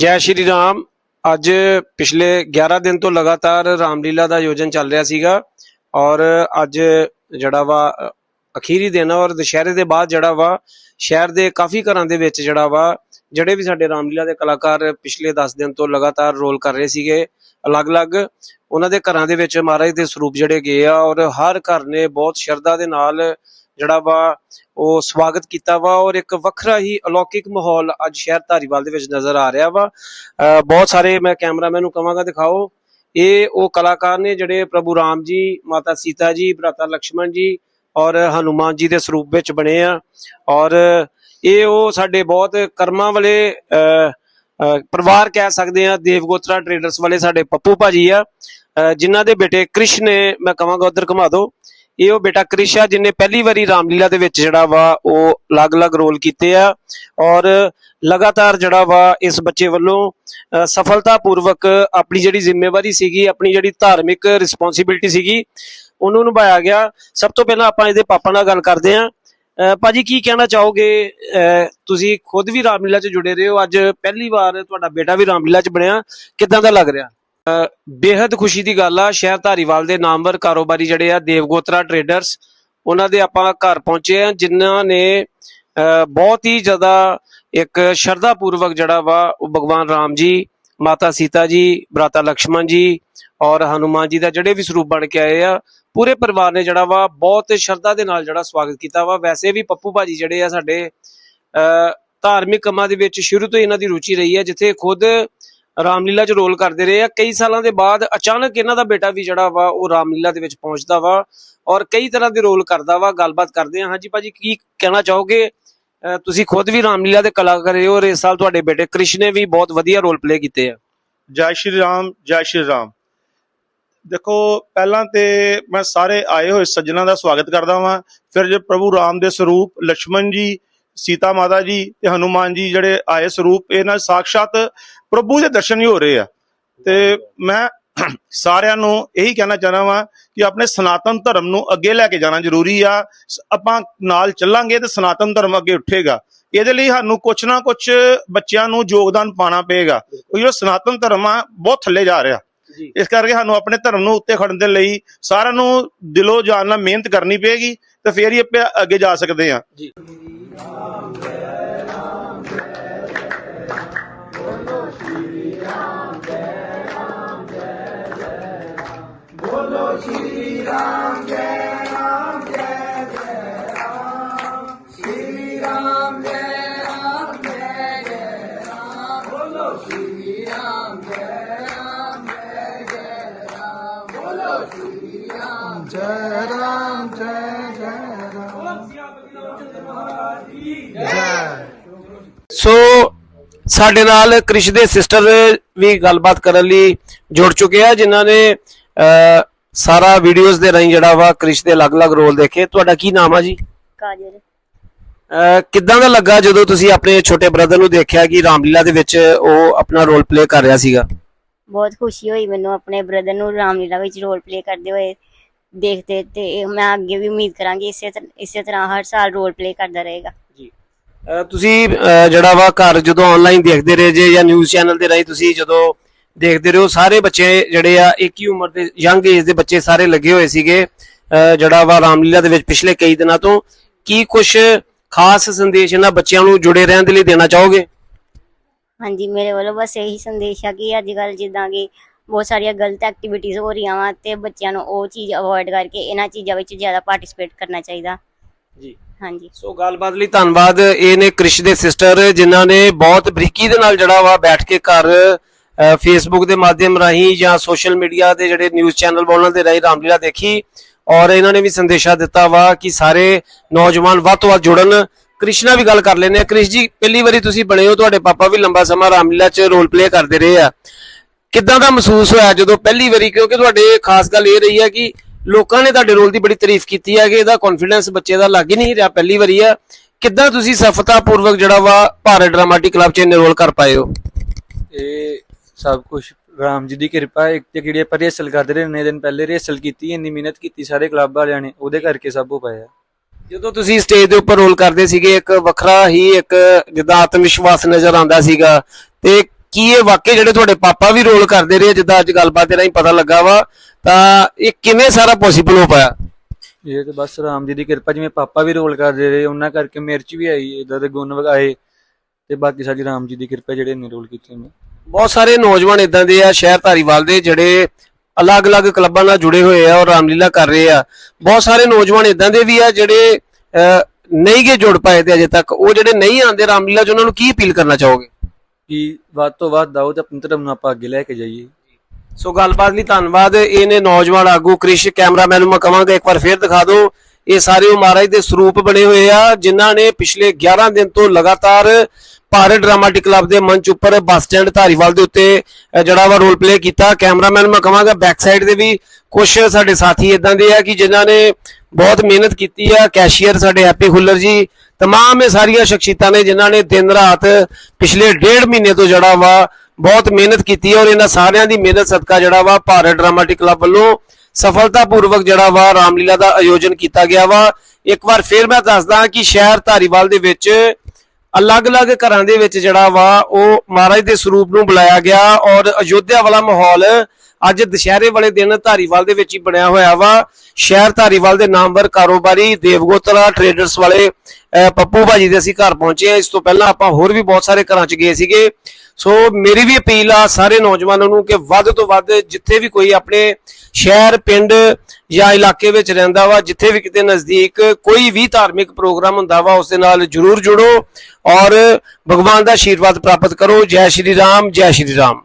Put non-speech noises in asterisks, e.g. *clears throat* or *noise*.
ਜੈ ਸ਼੍ਰੀ ਰਾਮ। ਅੱਜ ਪਿਛਲੇ 11 ਦਿਨ ਤੋਂ ਲਗਾਤਾਰ ਰਾਮਲੀਲਾ ਦਾ ਆਯੋਜਨ ਚੱਲ ਰਿਹਾ ਸੀਗਾ ਔਰ ਅੱਜ ਜਿਹੜਾ ਵਾ ਅਖੀਰੀ ਦਿਨ ਆ ਔਰ ਦੁਸ਼ਹਿਰੇ ਦੇ ਬਾਅਦ ਜਿਹੜਾ ਵਾ, ਸ਼ਹਿਰ ਦੇ ਕਾਫੀ ਘਰਾਂ ਦੇ ਵਿੱਚ ਜਿਹੜਾ ਵਾ, ਜਿਹੜੇ ਵੀ ਸਾਡੇ ਰਾਮਲੀਲਾ ਦੇ ਕਲਾਕਾਰ ਪਿਛਲੇ 10 ਦਿਨ ਤੋਂ ਲਗਾਤਾਰ ਰੋਲ ਕਰ ਰਹੇ ਸੀਗੇ, ਅਲੱਗ-ਅਲੱਗ ਉਹਨਾਂ ਦੇ ਘਰਾਂ ਦੇ ਵਿੱਚ ਮਹਾਰਾਜ ਦੇ ਸਰੂਪ ਜਿਹੜੇ ਗਏ ਆ ਔਰ ਹਰ ਘਰ ਨੇ ਬਹੁਤ ਸ਼ਰਧਾ ਦੇ ਨਾਲ ਜਿਹੜਾ ਵਾ, ਉਹ ਸਵਾਗਤ ਕੀਤਾ ਵਾ ਔਰ ਇੱਕ ਵੱਖਰਾ ਹੀ ਅਲੌਕਿਕ ਮਾਹੌਲ ਅੱਜ ਸ਼ਹਿਰ ਧਾਰੀਵਾਲ ਦੇ ਵਿੱਚ ਨਜ਼ਰ ਆ ਰਿਹਾ ਵਾ। ਬਹੁਤ ਸਾਰੇ ਮੈਂ ਕੈਮਰਾਮੈਨ ਨੂੰ ਕਹਾਂਗਾ ਦਿਖਾਓ। ਇਹ ਉਹ ਕਲਾਕਾਰ ਨੇ ਜਿਹੜੇ ਪ੍ਰਭੂ ਰਾਮ ਜੀ, ਮਾਤਾ ਸੀਤਾ ਜੀ, ਭਰਾਤਾ ਲక్ష్మణ ਜੀ ਔਰ ਹਨੂਮਾਨ ਜੀ ਦੇ ਸਰੂਪ ਵਿੱਚ ਬਣੇ ਆ। ਔਰ ਇਹ ਉਹ ਸਾਡੇ ਬਹੁਤ ਕਰਮਾਂ ਵਾਲੇ ਪਰਿਵਾਰ ਕਹਿ ਸਕਦੇ ਆ, ਦੇਵਗੋਤਰਾ ਟ੍ਰੇਡਰਸ ਵਾਲੇ ਸਾਡੇ ਪੱਪੂ ਭਾਜੀ ਆ। ਜਿਨ੍ਹਾਂ ਦੇ ਬੇਟੇ ਕ੍ਰਿਸ਼ਨ ਨੇ, ਮੈਂ ਕਹਾਂਗਾ ਉਧਰ ਘੁਮਾ ਦੋ ਇਹ ਉਹ ਬੇਟਾ ਕ੍ਰਿਸ਼ ਆ ਜਿਨੇ ਪਹਿਲੀ ਵਾਰੀ ਰਾਮਲੀਲਾ ਦੇ ਵਿੱਚ ਜਿਹੜਾ ਵਾ ਉਹ ਅਲੱਗ-ਅਲੱਗ ਰੋਲ ਕੀਤੇ ਆ ਔਰ ਲਗਾਤਾਰ ਜਿਹੜਾ ਵਾ ਇਸ ਬੱਚੇ ਵੱਲੋਂ ਅ, ਸਫਲਤਾਪੂਰਵਕ ਆਪਣੀ ਜਿਹੜੀ ਜ਼ਿੰਮੇਵਾਰੀ ਸੀਗੀ ਆਪਣੀ ਜਿਹੜੀ ਧਾਰਮਿਕ ਰਿਸਪੌਂਸਿਬਿਲਟੀ ਸੀਗੀ ਉਹਨੂੰ ਨਿਭਾਇਆ ਗਿਆ। ਸਭ ਤੋਂ ਪਹਿਲਾਂ ਆਪਾਂ ਇਹਦੇ ਪਾਪਾ ਨਾਲ ਗੱਲ ਕਰਦੇ ਆਂ ਅ, ਭਾਜੀ ਕੀ ਕਹਿਣਾ ਚਾਹੋਗੇ? ਤੁਸੀਂ ਖੁਦ ਵੀ ਰਾਮਲੀਲਾ 'ਚ ਜੁੜੇ ਰਹੇ। ਹੋ ਅੱਜ ਪਹਿਲੀ ਵਾਰ ਤੁਹਾਡਾ ਬੇਟਾ ਵੀ ਰਾਮਲੀਲਾ 'ਚ ਬਣਿਆ। ਕਿਦਾਂ ਦਾ ਲੱਗ ਰਿਹਾ? ਬੇहद ਖੁਸ਼ੀ ਦੀ ਗੱਲ ਆ, ਸ਼ਹਿਰ ਧਾਰੀਵਾਲ ਦੇ ਨਾਮਵਰ ਕਾਰੋਬਾਰੀ ਜਿਹੜੇ ਆ, ਦੇਵਗੋਤਰਾ ਟਰੇਡਰਸ ਉਹਨਾਂ ਦੇ ਆਪਾਂ ਘਰ ਪਹੁੰਚੇ ਆ, ਜਿਨ੍ਹਾਂ ਨੇ ਬਹੁਤ ਹੀ ਜ਼ਿਆਦਾ ਇੱਕ ਸ਼ਰਧਾ ਪੂਰਵਕ ਜਿਹੜਾ ਵਾ, ਉਹ ਭਗਵਾਨ ਰਾਮ ਜੀ, ਮਾਤਾ ਸੀਤਾ ਜੀ ਬਰਾਤਾ ਲక్ష్మణ ਜੀ ਔਰ ਹਨੂਮਾਨ ਜੀ ਦਾ ਜਿਹੜੇ ਵੀ ਸਰੂਪ ਬਣ ਕੇ ਆਏ ਆ, ਪੂਰੇ ਪਰਿਵਾਰ ਨੇ ਜਿਹੜਾ ਵਾ, ਬਹੁਤ ਸ਼ਰਧਾ ਦੇ ਨਾਲ ਜਿਹੜਾ ਸਵਾਗਤ ਕੀਤਾ ਵਾ। ਵੈਸੇ ਵੀ ਪੱਪੂ ਭਾਜੀ ਜਿਹੜੇ ਆ ਸਾਡੇ ਧਾਰਮਿਕ ਕੰਮਾਂ ਦੇ ਵਿੱਚ ਸ਼ੁਰੂ ਤੋਂ ਇਹਨਾਂ ਦੀ ਰੁਚੀ ਰਹੀ ਹੈ, ਜਿੱਥੇ ਖੁਦ ਰਾਮਲੀਲਾ 'ਚ ਰੋਲ ਕਰਦੇ ਰਹੇ ਆ। ਕਈ ਸਾਲਾਂ ਦੇ ਬਾਅਦ ਅਚਾਨਕ ਇਹਨਾਂ ਦਾ ਬੇਟਾ ਵੀ ਜਿਹੜਾ ਵਾ, ਉਹ ਰਾਮਲੀਲਾ ਦੇ ਵਿੱਚ ਪਹੁੰਚਦਾ ਵਾ ਔਰ ਕਈ ਤਰ੍ਹਾਂ ਦੇ ਰੋਲ ਕਰਦਾ ਵਾ, ਗੱਲਬਾਤ ਕਰਦੇ ਆ। ਹਾਂਜੀ ਭਾਜੀ, ਕੀ ਕਹਿਣਾ ਚਾਹੋਗੇ? ਤੁਸੀਂ ਖੁਦ ਵੀ ਰਾਮਲੀਲਾ ਦੇ ਕਲਾਕਾਰ ਹੋ ਔਰ ਇਸ ਸਾਲ ਤੁਹਾਡੇ ਬੇਟੇ ਕ੍ਰਿਸ਼ ਨੇ ਵੀ ਬਹੁਤ ਵਧੀਆ ਰੋਲ ਪਲੇ ਕੀਤੇ ਆ। ਜੈ ਸ਼੍ਰੀ ਰਾਮ, ਜੈ ਸ਼੍ਰੀ ਰਾਮ। ਦੇਖੋ, ਪਹਿਲਾਂ ਤੇ ਮੈਂ ਸਾਰੇ ਆਏ ਹੋਏ ਸੱਜਣਾ ਦਾ ਸਵਾਗਤ ਕਰਦਾ ਹਾਂ ਫਿਰ ਜੇ ਪ੍ਰਭੂ ਰਾਮ ਦੇ ਸਰੂਪ ਲక్ష్మణ ਜੀ, ਸੀਤਾ ਮਾਤਾ ਜੀ ਤੇ ਹਨੂਮਾਨ ਜੀ ਜਿਹੜੇ ਆਏ ਸਰੂਪ, ਇਹਨਾਂ ਸਾਖਸ਼ਾਤ ਪ੍ਰਭੂ ਦੇ ਦਰਸ਼ਨ ਹੀ ਹੋ ਰਹੇ ਆ। ਤੇ ਮੈਂ *clears throat* ਸਾਰਿਆਂ ਨੂੰ ਇਹੀ ਕਹਿਣਾ ਚਾਹਨਾ ਵਾਂ ਕਿ ਆਪਣੇ ਸਨਾਤਨ ਧਰਮ ਨੂੰ ਅੱਗੇ ਲੈ ਕੇ ਜਾਣਾ ਜ਼ਰੂਰੀ ਆ। ਆਪਾਂ ਨਾਲ ਚੱਲਾਂਗੇ ਤੇ ਸਨਾਤਨ ਧਰਮ ਅੱਗੇ ਉੱਠੇਗਾ। ਇਹਦੇ ਲਈ ਸਾਨੂੰ ਕੁਛ ਨਾ ਕੁਛ ਬੱਚਿਆਂ ਨੂੰ ਯੋਗਦਾਨ ਪਾਣਾ ਪਏਗਾ। ਉਹ ਜਿਹੜਾ ਸਨਾਤਨ ਧਰਮ ਆ ਬਹੁਤ ਥੱਲੇ ਜਾ ਰਿਹਾ। ਜੀ। ਇਸ ਕਰਕੇ ਸਾਨੂੰ ਆਪਣੇ ਧਰਮ ਨੂੰ ਉੱਤੇ ਖੜਨ ਦੇ ਲਈ ਸਾਰਿਆਂ ਨੂੰ ਦਿਲੋਂ ਜਾਨ ਨਾਲ ਮਿਹਨਤ ਕਰਨੀ ਪਏਗੀ ਤੇ ਫੇਰ ਹੀ ਆਪਾਂ ਅੱਗੇ ਜਾ ਸਕਦੇ ਜੀ। राम जय राम जय जय राम बोलो श्री राम जय राम जय जय राम श्री राम जय राम जय जय राम बोलो श्री राम जय राम जय जय राम बोलो श्री राम जय राम ਸਾਡੇ ਨਾਲ ਕ੍ਰਿਸ਼ ਦੇ ਸਿਸਟਰ ਵੀ ਗੱਲਬਾਤ ਕਰਨ ਲਈ ਜੁੜ ਚੁੱਕੇ ਆ ਜਿਨ੍ਹਾਂ ਨੇ ਸਾਰਾ ਵੀਡੀਓਜ਼ ਦੇ ਰਾਹੀਂ ਜਿਹੜਾ ਵਾ ਕ੍ਰਿਸ਼ ਦੇ ਅਲੱਗ-ਅਲੱਗ ਰੋਲ ਦੇਖੇ। ਤੁਹਾਡਾ ਕੀ ਨਾਮ ਆ ਜੀ? ਕਾਜਲ। ਕਿੱਦਾਂ ਦਾ ਲੱਗਾ ਜਦੋਂ ਤੁਸੀਂ ਆਪਣੇ ਛੋਟੇ ਬ੍ਰਦਰ ਨੂੰ ਦੇਖਿਆ ਕਿ ਰਾਮਲੀਲਾ ਦੇ ਵਿੱਚ ਉਹ ਆਪਣਾ ਰੋਲ ਪਲੇ ਕਰ ਰਿਹਾ ਸੀਗਾ? ਬਹੁਤ ਖੁਸ਼ੀ ਹੋਈ ਮੈਨੂੰ ਆਪਣੇ ਬ੍ਰਦਰ ਨੂੰ ਰਾਮਲੀਲਾ ਵਿੱਚ ਰੋਲ ਪਲੇ ਕਰਦੇ ਹੋਏ ਦੇਖਦੇ ਤੇ ਮੈਂ ਅੱਗੇ ਵੀ ਉਮੀਦ ਕਰਾਂਗੀ ਇਸੇ ਤਰ੍ਹਾਂ ਇਸੇ ਤਰ੍ਹਾਂ ਹਰ ਸਾਲ ਰੋਲ ਪਲੇ ਕਰਦਾ ਰਹੇਗਾ। ਤੁਸੀਂ ਜਿਹੜਾ ਵਾ ਘਰ ਜਦੋਂ ਆਨਲਾਈਨ ਦੇਖਦੇ ਰਹੇ ਜੇ ਜਾਂ ਨਿਊਜ਼ ਚੈਨਲ ਦੇ ਰਾਹੀਂ ਤੁਸੀਂ ਜਦੋਂ ਦੇਖਦੇ ਰਹੇ ਸਾਰੇ ਬੱਚੇ ਜਿਹੜੇ ਆ ਇੱਕ ਹੀ ਉਮਰ ਦੇ ਯੰਗ ਏਜ ਦੇ ਬੱਚੇ ਸਾਰੇ ਲੱਗੇ ਹੋਏ ਸੀਗੇ ਜਿਹੜਾ ਵਾ ਰਾਮਲੀਲਾ ਦੇ ਵਿੱਚ ਪਿਛਲੇ ਕਈ ਦਿਨਾਂ ਤੋਂ। ਕੀ ਕੁਝ ਖਾਸ ਸੰਦੇਸ਼ ਇਹਨਾਂ ਬੱਚਿਆਂ ਨੂੰ ਜੁੜੇ ਰਹਿਣ ਦੇ ਲਈ ਦੇਣਾ ਚਾਹੋਗੇ? ਹਾਂਜੀ ਮੇਰੇ ਵੱਲੋਂ ਬਸ ਇਹੀ ਸੰਦੇਸ਼ ਆ ਕਿ ਅੱਜ ਕੱਲ ਜਿੱਦਾਂ ਕਿ ਬਹੁਤ ਸਾਰੀਆਂ ਗਲਤ ਐਕਟੀਵਿਟੀਜ਼ ਹੋ ਰਹੀਆਂ ਵਾ ਤੇ ਬੱਚਿਆਂ ਨੂੰ ਉਹ ਚੀਜ਼ ਅਵੋਇਡ ਕਰਕੇ ਇਹਨਾਂ ਚੀਜ਼ਾਂ ਵਿੱਚ ਜ਼ਿਆਦਾ ਪਾਰਟਿਸਿਪੇਟ ਕਰਨਾ ਚਾਹੀਦਾ। ਜੀ। ਹਾਂਜੀ। ਸੋ ਗੱਲਬਾਤ ਲਈ ਧੰਨਵਾਦ। ਇਹ ਨੇ ਕ੍ਰਿਸ਼ ਦੇ ਸਿਸਟਰ ਜਿਨ੍ਹਾਂ ਨੇ ਬਹੁਤ ਬਰੀਕੀ ਦੇ ਨਾਲ ਜਿਹੜਾ ਵਾ ਬੈਠ ਕੇ ਘਰ ਫੇਸਬੁੱਕ ਦੇ ਮਾਧਿਅਮ ਰਾਹੀਂ ਜਾਂ ਸੋਸ਼ਲ ਮੀਡੀਆ ਦੇ ਜਿਹੜੇ ਨਿਊਜ਼ ਚੈਨਲ ਉਹਨਾਂ ਦੇ ਰਾਹੀਂ ਰਾਮਲੀਲਾ ਦੇਖੀ ਔਰ ਇਹਨਾਂ ਨੇ ਵੀ ਸੰਦੇਸ਼ਾ ਦਿੱਤਾ ਵਾ ਕਿ ਸਾਰੇ ਨੌਜਵਾਨ ਵੱਧ ਤੋਂ ਵੱਧ ਜੁੜਨ। ਕ੍ਰਿਸ਼ਨਾ ਵੀ ਗੱਲ ਕਰ ਲੈਂਦੇ ਆ ਕ੍ਰਿਸ਼ ਜੀ, ਪਹਿਲੀ ਵਾਰੀ ਤੁਸੀਂ ਬਣੇ ਹੋ, ਤੁਹਾਡੇ ਪਾਪਾ ਵੀ ਲੰਬਾ ਸਮਾਂ ਰਾਮਲੀਲਾ 'ਚ ਰੋਲ ਪਲੇ ਕਰਦੇ ਰਹੇ ਆ। ਕਿੱਦਾਂ ਦਾ ਮਹਿਸੂਸ ਹੋਇਆ ਜਦੋਂ ਪਹਿਲੀ ਵਾਰੀ? ਕਿਉਂਕਿ ਤੁਹਾਡੇ ਖਾਸ ਗੱਲ ਇਹ ਰਹੀ ਹੈ ਕਿ ਲੋਕਾਂ ਨੇ ਤੁਹਾਡੇ ਰੋਲ ਦੀ ਬੜੀ ਤਾਰੀਫ ਕੀਤੀ ਹੈ ਕਿ ਇਹਦਾ ਕੌਨਫੀਡੈਂਸ ਬੱਚੇ ਦਾ ਲੱਗ ਹੀ ਨਹੀਂ ਰਿਹਾ ਪਹਿਲੀ ਵਾਰੀ ਆ। ਕਿੱਦਾਂ ਤੁਸੀਂ ਸਫਲਤਾਪੂਰਵਕ ਜਿਹੜਾ ਵਾ ਭਾਰਤ ਡਰਾਮਾਟਿਕ ਕਲੱਬ 'ਚ ਇਹਨੇ ਰੋਲ ਕਰ ਪਾਏ ਹੋ? ਇਹ ਸਭ ਕੁਝ ਰਾਮ ਜੀ ਦੀ ਕਿਰਪਾ ਹੈ ਇੱਕ ਤੇ ਜਿਹੜੀ ਆਪਾਂ ਰੇਸਲ ਕਰਦੇ ਰਹੇ ਨੇ ਦਿਨ ਪਹਿਲੇ ਰੇਸਲ ਕੀਤੀ ਇੰਨੀ ਮਿਹਨਤ ਕੀਤੀ ਸਾਰੇ ਕਲੱਬ ਵਾਲਿਆਂ ਨੇ ਉਹਦੇ ਕਰਕੇ ਸਭ ਹੋ ਪਾਇਆ। ਜਦੋਂ ਤੁਸੀਂ ਸਟੇਜ ਦੇ ਉੱਪਰ ਰੋਲ ਕਰਦੇ ਸੀਗੇ ਇੱਕ ਵੱਖਰਾ ਹੀ ਇੱਕ ਜਿੱਦਾਂ ਆਤਮ ਵਿਸ਼ਵਾਸ ਨਜ਼ਰ ਆਉਂਦਾ ਸੀਗਾ ਤੇ ਕੀ ਇਹ ਵਾਕਈ ਜਿਹੜੇ ਤੁਹਾਡੇ ਪਾਪਾ ਵੀ ਰੋਲ ਕਰਦੇ ਰਹੇ ਜਿੱਦਾਂ ਅੱਜ ਗੱਲਬਾਤ ਦੇ ਰਾਹੀਂ ਪਤਾ ਲੱਗਾ ਵਾ ਤਾਂ ਇਹ ਕਿਵੇਂ ਸਾਰਾ ਪੋਸੀਬਲ ਹੋ ਪਾਇਆ? ਇਹ ਤੇ ਬਸ ਰਾਮ ਜੀ ਦੀ ਕਿਰਪਾ ਜਿਵੇਂ ਪਾਪਾ ਵੀ ਰੋਲ ਕਰਦੇ ਰਹੇ ਉਹਨਾਂ ਕਰਕੇ ਮਿਰਚ ਵੀ ਆਈ ਇਦਾਂ ਦੇ ਗੁਣ ਵਗਾਏ ਤੇ ਬਾਕੀ ਸਾਡੀ ਰਾਮ ਜੀ ਦੀ ਕਿਰਪਾ ਜਿਹੜੇ ਨੇ ਰੋਲ ਕੀਤੇ ਨੇ। ਬਹੁਤ ਸਾਰੇ ਨੌਜਵਾਨ ਇਦਾਂ ਦੇ ਆ ਸ਼ਹਿਰ ਧਾਰੀਵਾਲ ਦੇ ਜਿਹੜੇ ਅਲੱਗ-ਅਲੱਗ ਕਲੱਬਾਂ ਨਾਲ ਜੁੜੇ ਹੋਏ ਆ ਔਰ ਰਾਮਲੀਲਾ ਕਰ ਰਹੇ ਆ। ਬਹੁਤ ਸਾਰੇ ਨੌਜਵਾਨ ਇਦਾਂ ਦੇ ਵੀ ਆ ਜਿਹੜੇ ਨਹੀਂ ਗੇ ਜੁੜ ਪਾਏ ਤੇ ਅਜੇ ਤੱਕ। ਉਹ ਜਿਹੜੇ ਨਹੀਂ ਆਉਂਦੇ ਰਾਮਲੀਲਾ 'ਚ ਉਹਨਾਂ ਨੂੰ ਕੀ ਅਪੀਲ ਕਰਨਾ ਚਾਹੋਗੇ? ਕਿ ਵੱਧ ਤੋਂ ਵੱਧ ਆਓ ਤੇ ਆਪਣੇ ਧਰਮ ਨੂੰ ਆਪਾਂ ਅੱਗੇ ਲੈ ਕੇ ਜਾਈਏ। ਸੋ ਗੱਲਬਾਤ ਲਈ ਧੰਨਵਾਦ। ਇਹਨੇ ਨੌਜਵਾਨ ਆਗੂ ਕ੍ਰਿਸ਼ ਕੈਮਰਾਮੈਨ ਨੂੰ ਮੈਂ ਕਹਾਂਗਾ, ਇੱਕ ਵਾਰ ਫੇਰ ਦਿਖਾ ਦਿਓ। ਇਹ ਸਾਰੇ ਉਹ ਮਹਾਰਾਜ ਦੇ ਸਰੂਪ ਬਣੇ ਹੋਏ ਆ, ਜਿਨ੍ਹਾਂ ਨੇ ਪਿਛਲੇ 11 ਦਿਨ ਤੋਂ ਲਗਾਤਾਰ ਭਾਰਤ ਡਰਾਮਾਟਿਕ ਕਲੱਬ ਦੇ ਮੰਚ ਉੱਪਰ ਬੱਸ ਸਟੈਂਡ ਧਾਰੀਵਾਲ ਦੇ ਉੱਤੇ ਜਿਹੜਾ ਵਾ ਰੋਲ ਪਲੇ ਕੀਤਾ। ਕੈਮਰਾਮੈਨ ਮੈਂ ਕਹਾਂਗਾ ਬੈਕ ਸਾਈਡ ਦੇ ਵੀ ਕੁਝ ਸਾਡੇ ਸਾਥੀ ਇਦਾਂ ਦੇ ਆ ਕਿ ਜਿਨ੍ਹਾਂ ਨੇ ਬਹੁਤ ਮਿਹਨਤ ਕੀਤੀ ਆ। ਕੈਸ਼ੀਅਰ ਸਾਡੇ ਹੈਪੀ ਹੁੱਲਰ ਜੀ, ਤਮਾਮ ਇਹ ਸਾਰੀਆਂ ਸ਼ਖਸੀਅਤਾਂ ਨੇ ਜਿਨ੍ਹਾਂ ਨੇ ਦਿਨ ਰਾਤ ਪਿਛਲੇ ਡੇਢ ਮਹੀਨੇ ਤੋਂ ਜਿਹੜਾ ਵਾ ਬਹੁਤ ਮਿਹਨਤ ਕੀਤੀ ਔਰ ਇਹਨਾਂ ਸਾਰਿਆਂ ਦੀ ਮਿਹਨਤ ਸਦਕਾ ਜਿਹੜਾ ਵਾ ਭਾਰਤ ਡਰਾਮਾਟਿਕ ਕਲੱਬ ਵੱਲੋਂ ਸਫਲਤਾਪੂਰਵਕ ਜਿਹੜਾ ਵਾ ਰਾਮਲੀਲਾ ਦਾ ਆਯੋਜਨ ਕੀਤਾ ਗਿਆ ਵਾ। ਇੱਕ ਵਾਰ ਫੇਰ ਮੈਂ ਦੱਸਦਾ ਕਿ ਸ਼ਹਿਰ ਧਾਰੀਵਾਲ ਦੇ ਵਿੱਚ ਅਲੱਗ-ਅਲੱਗ ਘਰਾਂ ਦੇ ਵਿੱਚ ਜਿਹੜਾ ਵਾ ਉਹ ਮਹਾਰਾਜ ਦੇ ਸਰੂਪ ਨੂੰ ਬੁਲਾਇਆ ਗਿਆ ਔਰ ਅਯੋਧਿਆ ਵਾਲਾ ਮਾਹੌਲ ਅੱਜ ਦੁਸ਼ਹਿਰੇ ਵਾਲੇ ਦਿਨ ਧਾਰੀਵਾਲ ਦੇ ਵਿੱਚ ਹੀ ਬਣਿਆ ਹੋਇਆ ਵਾ। ਸ਼ਹਿਰ ਧਾਰੀਵਾਲ ਦੇ ਨਾਮਵਰ ਕਾਰੋਬਾਰੀ ਦੇਵਗੋਤਲਾ ਟਰੇਡਰਸ ਵਾਲੇ ਪੱਪੂ ਭਾਜੀ ਦੇ ਅਸੀਂ ਘਰ ਪਹੁੰਚੇ ਆ ਇਸ ਤੋਂ ਪਹਿਲਾਂ ਆਪਾਂ ਹੋਰ ਵੀ ਬਹੁਤ ਸਾਰੇ ਘਰਾਂ 'ਚ ਗਏ ਸੀਗੇ। ਸੋ ਮੇਰੀ ਵੀ ਅਪੀਲ ਆ ਸਾਰੇ ਨੌਜਵਾਨਾਂ ਨੂੰ ਕਿ ਵੱਧ ਤੋਂ ਵੱਧ ਜਿੱਥੇ ਵੀ ਕੋਈ ਆਪਣੇ ਸ਼ਹਿਰ, ਪਿੰਡ ਜਾਂ ਇਲਾਕੇ ਵਿੱਚ ਰਹਿੰਦਾ ਵਾ, ਜਿੱਥੇ ਵੀ ਕਿਤੇ ਨਜ਼ਦੀਕ ਕੋਈ ਵੀ ਧਾਰਮਿਕ ਪ੍ਰੋਗਰਾਮ ਹੁੰਦਾ ਵਾ, ਉਸ ਦੇ ਨਾਲ ਜਰੂਰ ਜੁੜੋ ਔਰ ਭਗਵਾਨ ਦਾ ਆਸ਼ੀਰਵਾਦ ਪ੍ਰਾਪਤ ਕਰੋ। ਜੈ ਸ਼੍ਰੀ ਰਾਮ, ਜੈ ਸ਼੍ਰੀ ਰਾਮ।